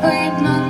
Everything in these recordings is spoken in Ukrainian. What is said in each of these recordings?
great mountain.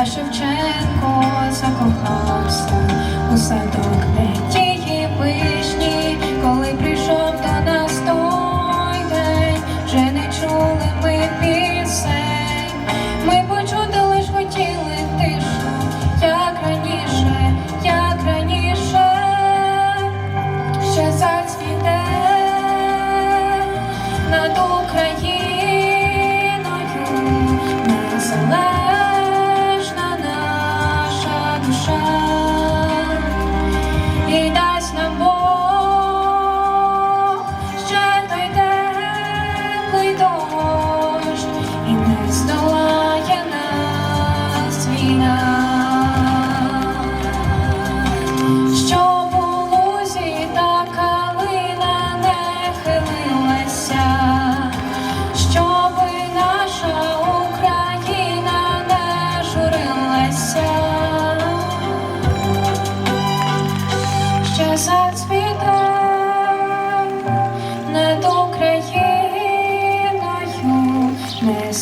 а Шевченко закохався у садок де тієї вишні, коли прийшов до нас той день, вже не чули ми пісень. Ми почути лиш хотіли тишу, як раніше, як раніше, ще зацвіте над Україною.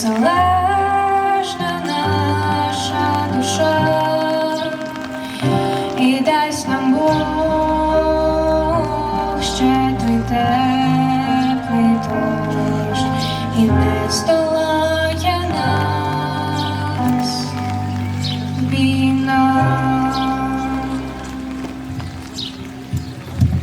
so loud.